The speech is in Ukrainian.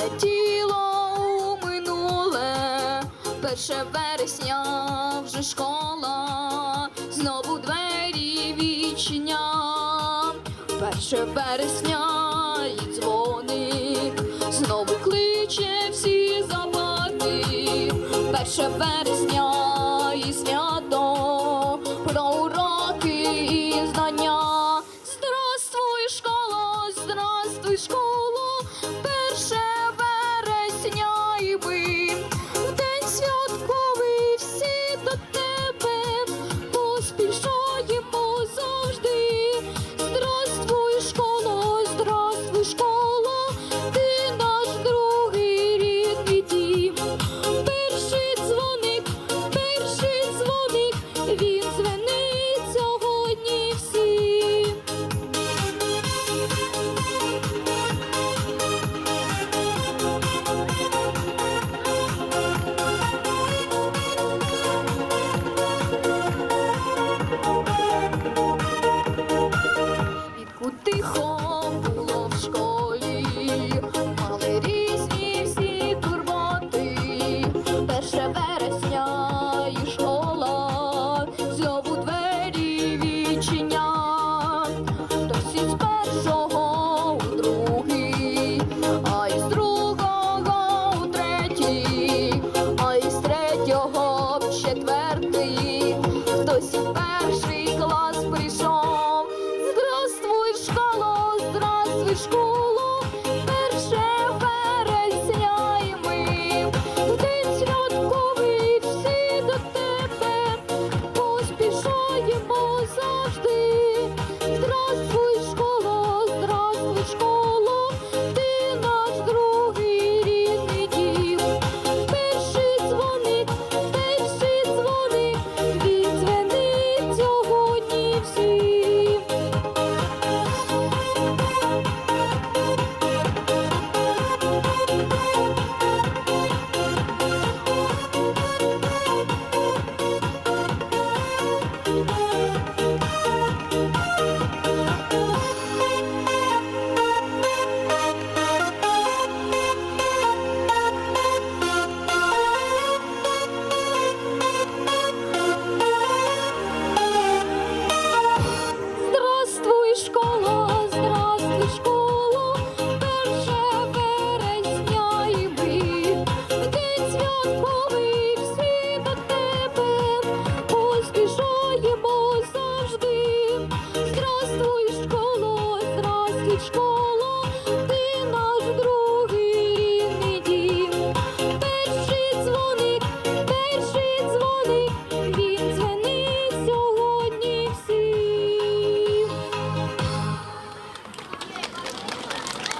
Полетіло у минуле, перше вересня вже школа, знову двері вічня, перше вересня і дзвоник, знову кличе всі запати, перше вересня. було в школі, мали різні всі турботи перше. school.